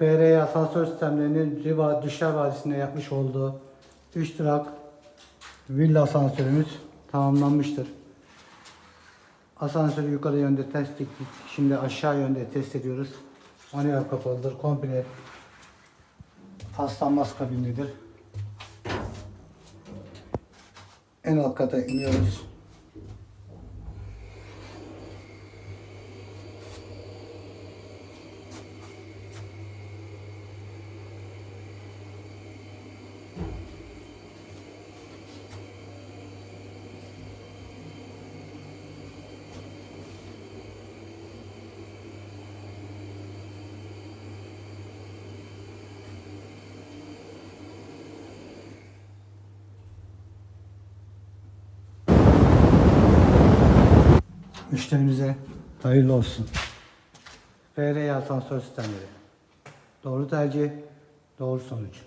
FRE asansör sistemlerinin Riva Düşer Vadisi'nde yapmış olduğu 3 durak villa asansörümüz tamamlanmıştır. Asansörü yukarı yönde test ettik. Şimdi aşağı yönde test ediyoruz. Manuel kapalıdır. Komple paslanmaz kabinlidir. En alt kata iniyoruz. Müşterimize hayırlı olsun. FR asansör sistemleri. Doğru tercih, doğru sonuç.